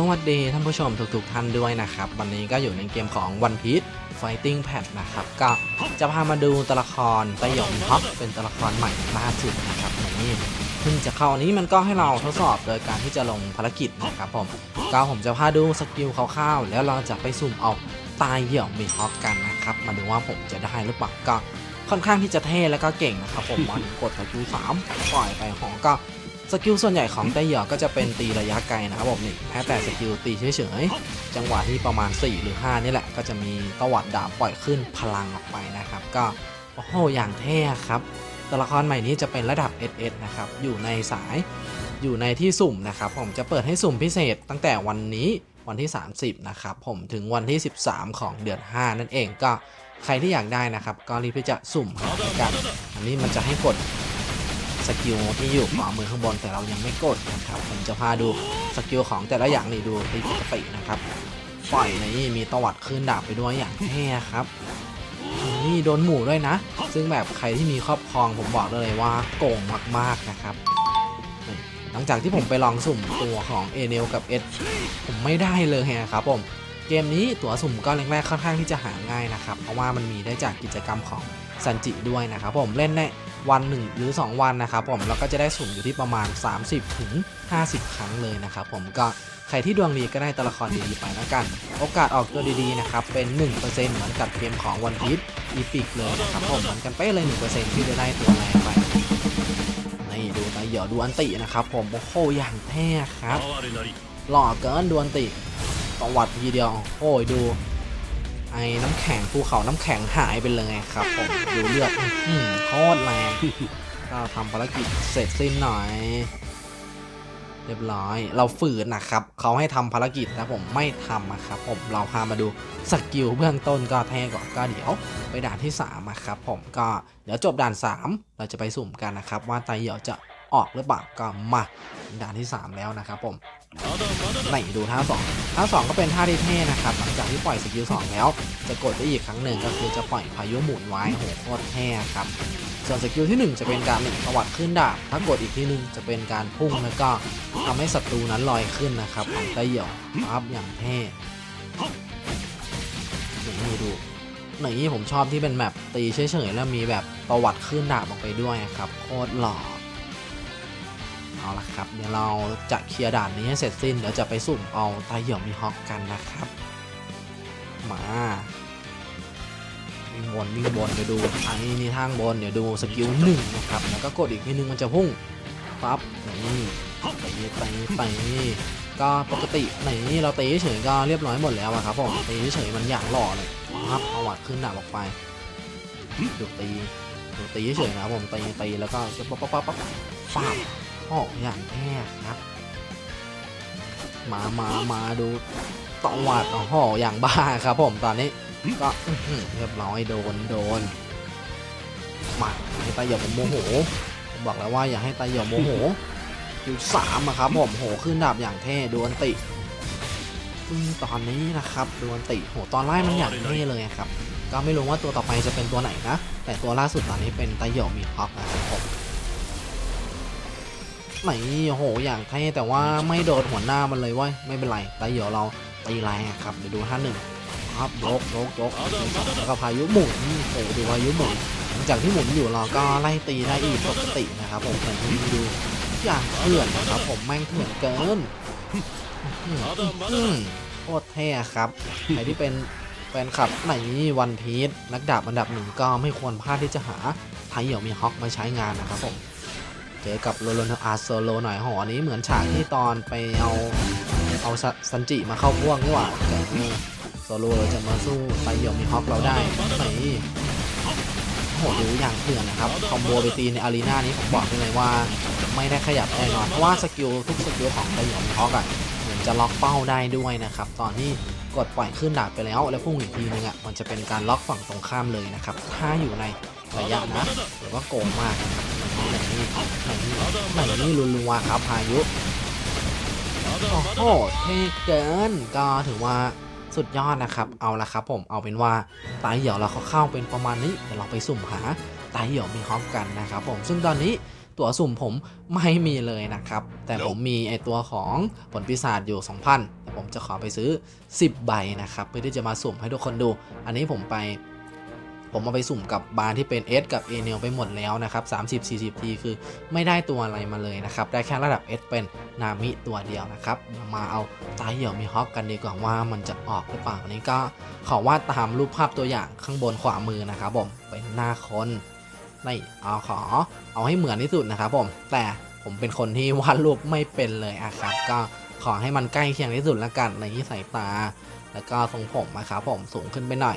สวัสดีท่านผู้ชมทุกๆท่านด้วยนะครับ วันนี้ก็อยู่ในเกมของ One Piece Fighting Pad นะครับ ก็จะพามาดูตัวละครไตหยงฮอกเป็นตัวละครใหม่ล่าสุดนะครับนี่เพิ่งจะเข้าอันนี้มันก็ให้เราทดสอบโดยการที่จะลงภารกิจนะครับผมก็ผมจะพาดูสกิลคร่าวๆแล้วเราจะไปสุ่มเอาตายเหี่ยวมีฮอกกันนะครับ มาดูว่าผมจะได้หรือเปล่าก็ค่อนข้างที่จะเท่แล้วก็เก่งนะครับผมมากดสกิลสามปล่อยไปหอก็ สกิลส่วนใหญ่ของไตเหยอก็จะเป็นตีระยะไกลนะครับผมนี่แม้แต่สกิลตีเฉยๆ จังหวะที่ประมาณ 4 หรือ 5 นี่แหละ ก็จะมีตวัดดาบปล่อยขึ้นพลังออกไปนะครับ ก็โอ้โหอย่างเท่ครับตัวละครใหม่นี้จะเป็นระดับ SS นะครับอยู่ในสายอยู่ในที่สุ่มนะครับ ผมจะเปิดให้สุ่มพิเศษตั้งแต่วันนี้วันที่ 30 นะครับผมถึงวันที่ 13 ของเดือน 5 นั่นเองก็ใครที่อยากได้นะครับ ก็รีบที่จะสุ่มหากัน อันนี้มันจะให้กด สกิลที่อยู่ขวามือข้างบนแต่เรายังไม่กดนะครับผมจะพาดูสกิลของแต่ละอย่างนี่ดูตีปกตินะครับปล่อยในนี่มีตวัดขึ้นดาบไปด้วยอย่างเท่ครับนี่โดนหมู่ด้วยนะ ซึ่งแบบใครที่มีครอบครองผมบอกเลยว่าโกงมากๆนะครับ หลังจากที่ผมไปลองสุ่มตัวของเอเนลกับเอสผมไม่ได้เลยนะครับผมเกมนี้ตั๋วสุ่มก็แรกๆค่อนข้างที่จะหาง่ายนะครับ เพราะว่ามันมีได้จากกิจกรรมของซันจิด้วยนะครับผมเล่นได้ วันหนึ่งหรือ 2 วันนะครับผมเราก็จะได้สุ่มอยู่ที่ประมาณ 30ถึง50 ครั้งเลยนะครับผมก็ใครที่ดวงดีก็ได้ตัวละครดีๆไปแล้วกัน โอกาสออกตัวดีๆนะครับเป็น 1%เหมือนกับเกมของวันพี e อีพิกเลยนะครับผมเหมือนกันเป๊ะเลย 1%ที่จะได้ตัวแรงไปนี่ดูไปเดี๋ยวดูอันตินะครับผมโอ้โหอย่างแท้ครับหล่อเกินดูอันติประวัติทีเดียวโอ้ยดู ไอ้น้ำแข็งภูเขาน้ำแข็งหายไปเลยครับผมดูเลือดอื้อหือโคตรแรงก็ทำภารกิจเสร็จสิ้นหน่อย เรียบร้อย เราฝืนนะครับเขาให้ทำภารกิจแต่ผมไม่ทำนะครับผมเราพามาดูสกิลเบื้องต้นก็แท้ก่อนก็เดี๋ยวไปด่านที่3อะครับผมก็เดี๋ยวจบด่าน 3 เราจะไปสุ่มกันนะครับ ว่าไตเหยียวจะ ออกหรือเปล่าก็มาด่านที่ 3 แล้วนะครับผมไหนดูท่า2ท่า2ก็เป็นท่าที่เท่นะครับหลังจากที่ปล่อยสกิล2แล้ว จะกดได้อีกครั้งหนึ่งก็คือจะปล่อยพายุหมุนไว้โหโคตรเท่ครับส่วนสกิลที่ 1 จะเป็นการตวัดขึ้นดาบถ้ากดอีกทีหนึ่งจะเป็นการพุ่งแล้วก็ทำให้ศัตรูนั้นลอยขึ้นนะครับของไตเหี่ยวปั๊บอย่างเท่นี่ดูนี่ผมชอบที่เป็นแบบตีเฉยๆแล้วมีแบบประวัติขึ้นดาบออกไปด้วยครับโคตรหล่อ เอาละครับ เดี๋ยวเราจะเคลียร์ด่านนี้ให้เสร็จสิ้น เดี๋ยวจะไปสุ่มเอาไตเหยี่ยวมีฮอกกันนะครับ มาวิ่งบนวิ่งบนเดี๋ยวดู อันนี้นี่ทางบนเดี๋ยวดูสกิลหนึ่งนะครับ แล้วก็กดอีกทีนึงมันจะพุ่งปั๊บนี่ตีตีตีก็ปกติไหนเราตีเฉยๆก็เรียบร้อยหมดแล้วอะครับผมตีเฉยมันอย่างหล่อเลยปั๊บเอาวัดขึ้นดาบออกไปดูตีดูตีเฉยนะครับผมตีตีแล้วก็ปั๊บปั๊บปั๊บปั๊บฟาบ โอ้อย่างแน่ครับมามามาดูตองวัดโอ้โหอย่างบ้าครับผมตอนนี้ก็เรียบร้อยโดนโดนมาให้ตาหยาผมโมโหผมบอกแล้วว่าอย่าให้ตาหยาโมโหคิวสามครับผมโหขึ้นดาบอย่างเท่ดวนติซึ่งตอนนี้นะครับดวนติโหตอนแรกมันอย่างเท่เลยครับ ก็ไม่รู้ว่าตัวต่อไปจะเป็นตัวไหนนะแต่ตัวล่าสุดตอนนี้เป็นตาหยามีฮอกนะครับผม ไหนโอ้โหอย่างเท่แต่ว่าไม่โดนหัวหน้ามันเลยเว้ยไม่เป็นไรแตาเหยาเราตีแรงครับเดี๋ยวดูท่าหนึ่งครับยกยกยกแล้วก็พายุหมุนโอ้ดูพายุหมุนหลังจากที่หมุนอยู่เราก็ไล่ตีได้อีกปกตินะครับผมแต่ที่ดูอย่างเถื่อนนะครับผมแม่งเถื่อนเกินโคตรเท่ครับใครที่เป็นแฟนคลับไหนวันพีชนักดาบอันดับหนึ่งก็ไม่ควรพลาดที่จะหาไทยเหยวมีฮอกมาใช้งานนะครับผม เจอกับโลโลนอาร์โซโลหน่อยหอนี้เหมือนฉากที่ตอนไปเอาเอาซันจิมาเข้าพ่วงนี่หว่าแต่โซโลเราจะมาสู้ไตเยี่ยวมีฮอกเราได้ไหนโหดูอย่างเถื่อนนะครับ คอมโบไปตีในอารีนานี้ผมบอกเลยว่าไม่ได้ขยับแน่นอนเพราะว่าสกิลทุกสกิลของไตเยี่ยวมีฮอกอะเหมือนจะล็อกเป้าได้ด้วยนะครับ ตอนที่กดปล่อยขึ้นดาบไปแล้ว แล้วพุ่งอีกทีนึงอะมันจะเป็นการล็อกฝั่งตรงข้ามเลยนะครับ ถ้าอยู่ในระยะนะหรือว่าโกงมากนะครับ ไหนนี่ไหนนี่ไหนนี่รัวๆครับพายุโอ้โหเท่เกินก็ถือว่าสุดยอดนะครับ เอาละครับผมเอาเป็นว่าตายเหี่ยวเราเข้าเป็นประมาณนี้เดี๋ยวเราไปสุ่มหาตายเหี่ยวมีฮอปกันนะครับผมซึ่งตอนนี้ตัวสุ่มผมไม่มีเลยนะครับ แต่ผมมีไอตัวของผลปีศาจอยู่ 2,000แต่ผมจะขอไปซื้อ 10 ใบนะครับ เพื่อที่จะมาสุ่มให้ทุกคนดู อันนี้ผมไป ผมเอาไปสุ่มกับบาร์ที่เป็น S กับ A เนลไปหมดแล้วนะครับ30-40 ทีคือไม่ได้ตัวอะไรมาเลยนะครับ ได้แค่ระดับ S เป็นนามิตัวเดียวนะครับมาเอาตาเหี่ยวมีฮอกกันดีกว่าว่ามันจะออกหรือเปล่าอันนี้ก็ขอวาดตามรูปภาพตัวอย่างข้างบนขวามือนะครับผมเป็นหน้าคนนี่เอาขอเอาให้เหมือนที่สุดนะครับผมแต่ผมเป็นคนที่วาดรูปไม่เป็นเลยอะครับก็ขอให้มันใกล้เคียงที่สุดละกันในที่สายตา แล้วก็ทรงผมนะครับผมสูงขึ้นไปหน่อย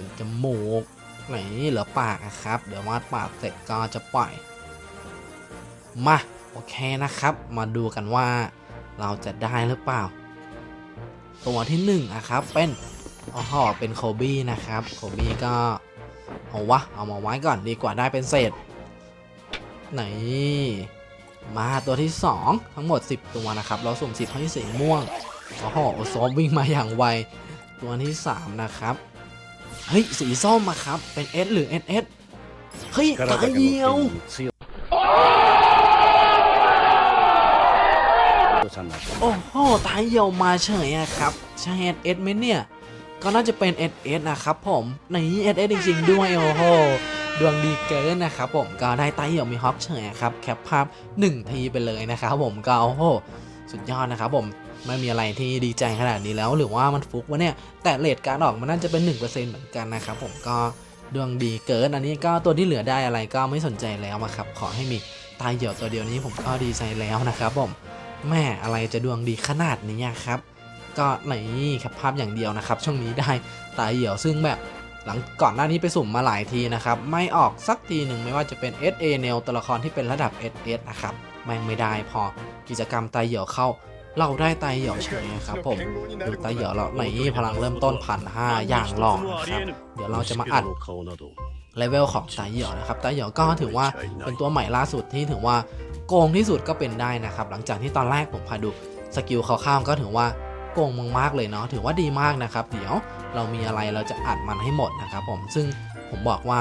เป็นจมูกไหนเหลือปากนะครับ เดี๋ยววาดปากเสร็จก็จะปล่อย มาโอเคนะครับ มาดูกันว่าเราจะได้หรือเปล่า ตัวที่หนึ่งนะครับเป็นอ๋อเป็นโคบี้นะครับโคบี้ก็เอาวะเอามาไว้ก่อนดีกว่าได้เป็นเศษไหนมาตัวที่ 2 ทั้งหมด 10 ตัวนะครับ เราสุ่ม10ให้สีม่วงโอ้โหโซมวิ่งมาอย่างไว ตัวที่ 3 นะครับ เฮ้ยสีส้มอะครับ เป็น S หรือ SS เฮ้ยตายเดียวโอ้โหตายเหี่ยวมาเฉยอะครับ ใช่ SS ไหมเนี่ย ก็น่าจะเป็น SS นะครับผมใน SS จริงๆด้วยโอ้โหดวงดีเกินนะครับผมก็ได้ตายเหี่ยวมีฮอปเฉยอะครับ แคปภาพ 1 ทีไปเลยนะครับผมก็โอ้โหสุดยอดนะครับผม ไม่มีอะไรที่ดีใจขนาดนี้แล้ว หรือว่ามันฟุกวะเนี่ย แต่เลทการออกมันน่าจะเป็น 1%เหมือนกันนะครับผมก็ดวงดีเกิน อันนี้ก็ตัวที่เหลือได้อะไรก็ไม่สนใจแล้วครับ ขอให้มีตายเหี่ยวตัวเดียวนี้ผมก็ดีใจแล้วนะครับผมแม่อะไรจะดวงดีขนาดนี้ครับ ก็ไหนครับภาพอย่างเดียวนะครับ ช่วงนี้ได้ตายเหี่ยวซึ่งแบบหลังก่อนหน้านี้ไปสุ่มมาหลายทีนะครับ ไม่ออกสักทีหนึ่งไม่ว่าจะเป็น SA แนวตัวละครที่เป็นระดับ SS นะครับแม่งไม่ได้พอกิจกรรมตายเหี่ยวเข้า เราได้ตาเหี่ยวเฉยนะครับผมดูตาเหี่ยวเราไหนพลังเริ่มต้นพันห้าอย่างหล่อนะครับเดี๋ยวเราจะมาอัดเลเวลของตาเหี่ยวนะครับตาเหี่ยวก็ถือว่าเป็นตัวใหม่ล่าสุดที่ถือว่าโกงที่สุดก็เป็นได้นะครับ หลังจากที่ตอนแรกผมพาดูสกิลเขาข้ามก็ถือว่าโกงมากๆเลยเนาะถือว่าดีมากนะครับ เดี๋ยวเรามีอะไรเราจะอัดมันให้หมดนะครับผมซึ่งผมบอกว่า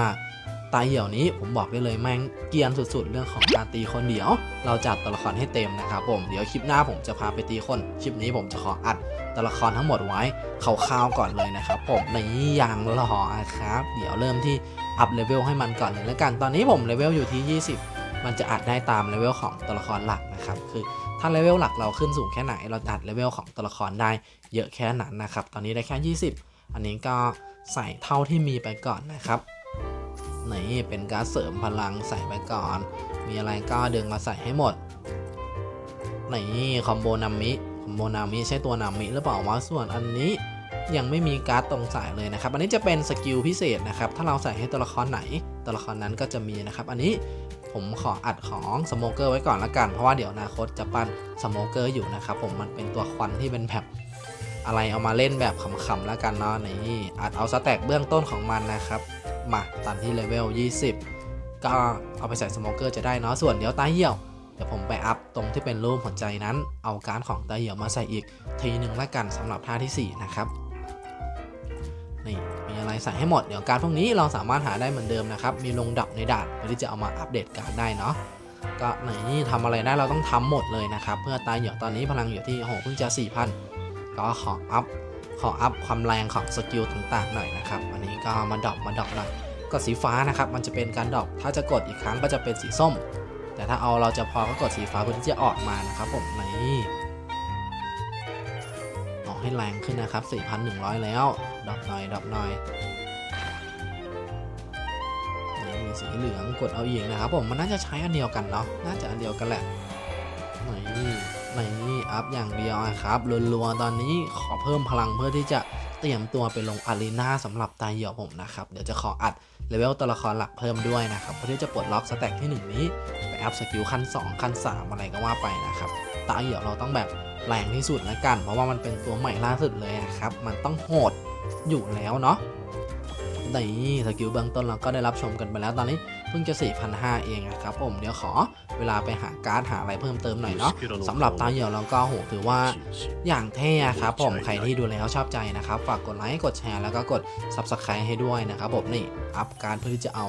ตาเหี่ยวนี้ผมบอกได้เลยแม่งเกียนสุดๆ เรื่องของการตีคนเดี๋ยว เราจัดตัวละครให้เต็มนะครับผมเดี๋ยวคลิปหน้าผมจะพาไปตีคนคลิปนี้ผมจะขออัดตัวละครทั้งหมดไว้คร่าวๆก่อนเลยนะครับผมในอย่างหล่อครับ เดี๋ยวเริ่มที่อัพเลเวลให้มันก่อนเลยแล้วกันตอนนี้ผมเลเวลอยู่ที่ 20 มันจะอัดได้ตามเลเวลของตัวละครหลักนะครับคือถ้าเลเวลหลักเราขึ้นสูงแค่ไหน เราจะอัดเลเวลของตัวละครได้เยอะแค่นั้นนะครับตอนนี้ได้แค่ 20 อันนี้ก็ใส่เท่าที่มีไปก่อนนะครับ นี่เป็นการเสริมพลังใส่ไปก่อน มีอะไรก็ดึงมาใส่ให้หมดนี่คอมโบนามิคอมโบนามิใช่ตัวนามิหรือเปล่าวะส่วนอันนี้ยังไม่มีการ์ดตรงสายเลยนะครับ อันนี้จะเป็นสกิลพิเศษนะครับ ถ้าเราใส่ให้ตัวละครไหน ตัวละครนั้นก็จะมีนะครับ อันนี้ผมขออัดของสโมเกอร์ไว้ก่อนละกัน เพราะว่าเดี๋ยวอนาคตจะปั้นสโมเกอร์อยู่นะครับ ผมมันเป็นตัวควันที่เป็นแบบอะไรเอามาเล่นแบบขำๆแล้วกันเนาะนี่อัดเอาสแต็กเบื้องต้นของมันนะครับ มาตันที่เลเวล 20 ก็เอาไปใส่สโมเกอร์จะได้เนาะส่วนเดี๋ยวตาเหี่ยวเดี๋ยวผมไปอัพตรงที่เป็นรูปหัวใจนั้น เอาการของตาเหี่ยวมาใส่อีกทีหนึ่งละกันสำหรับท่าที่ 4 นะครับนี่มีอะไรใส่ให้หมดเดี๋ยวการพวกนี้เราสามารถหาได้เหมือนเดิมนะครับ มีลงดับในดานเพื่อที่จะเอามาอัปเดตการได้เนาะก็ไหนนี่ทำอะไรได้เราต้องทำหมดเลยนะครับ เพื่อตายเหยอตอนนี้พลังอยู่ที่โอ้โหเพิ่งจะ4,000 ก็ขออัพ ขออัพความแรงของสกิลต่างๆหน่อยนะครับอันนี้ก็มาดรอปมาดรอปหน่อยกดสีฟ้านะครับ มันจะเป็นการดรอปถ้าจะกดอีกครั้งก็จะเป็นสีส้ม แต่ถ้าเอาเราจะพอก็กดสีฟ้าเพื่อที่จะออกมานะครับผมนี่ออกให้แรงขึ้นนะครับ 4,100 แล้วดรอปหน่อยดรอปหน่อยนี่มีสีเหลืองกดเอาอีกนะครับผมมันน่าจะใช้อันเดียวกันเนาะน่าจะอันเดียวกันแหละนี่ ในี่อัพอย่างเดียวนะครับรัวๆตอนนี้ขอเพิ่มพลังเพื่อที่จะเตรียมตัวไปลงอารีนาสำหรับตายเหี่ยวผมนะครับ เดี๋ยวจะขออัดเลเวลตัวละครหลักเพิ่มด้วยนะครับ เพื่อที่จะปลดล็อกสแต็กที่ 1 นี้ ไปอัพสกิลขั้น 2 ขั้น 3 อะไรก็ว่าไปนะครับตาเหี่ยวเราต้องแบบแรงที่สุดล้วกัน เพราะว่ามันเป็นตัวใหม่ล่าสุดเลยอะครับ มันต้องโหดอยู่แล้วเนาะ นี่สกิลเบื้องต้นเราก็ได้รับชมกันไปแล้วตอนนี้เพิ่งจะ 4,500 เองอะครับผมเดี๋ยวขอเวลาไปหาการ์ดหาอะไรเพิ่มเติมหน่อยเนาะสำหรับตาเหี่ยวเราก็โหถือว่าอย่างเท่อะครับผมใครที่ดูแล้วชอบใจนะครับ ฝากกดไลค์กดแชร์แล้วก็กด Subscribe ให้ด้วยนะครับผมนี่อัพการ์ดเพื่อที่จะเอา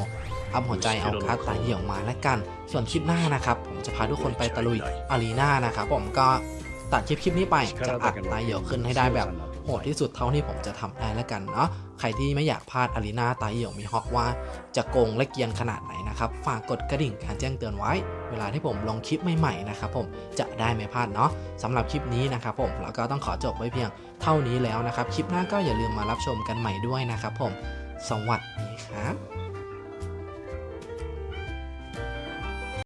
อัพหัวใจเอาการ์ดตาเหี่ยวมาแล้วกัน ส่วนคลิปหน้านะครับผมจะพาทุกคนไปตะลุยอารีนานะครับผมก็ตัดคลิปคลิปนี้ไปจะอัดไตเหี่ยวขึ้นให้ได้แบบโหดที่สุดเท่าที่ผมจะทำได้แล้วกันเนาะใครที่ไม่อยากพลาดอารีนาตาเอี่ยวมีฮอกว่า จะโกงและเกียนขนาดไหนนะครับฝากกดกระดิ่งการแจ้งเตือนไว้ เวลาที่ผมลงคลิปใหม่ๆนะครับผมจะได้ไม่พลาดเนาะสำหรับคลิปนี้นะครับผมแล้วก็ต้องขอจบไว้เพียงเท่านี้แล้วนะครับ คลิปหน้าก็อย่าลืมมารับชมกันใหม่ด้วยนะครับผมสวัสดีครับ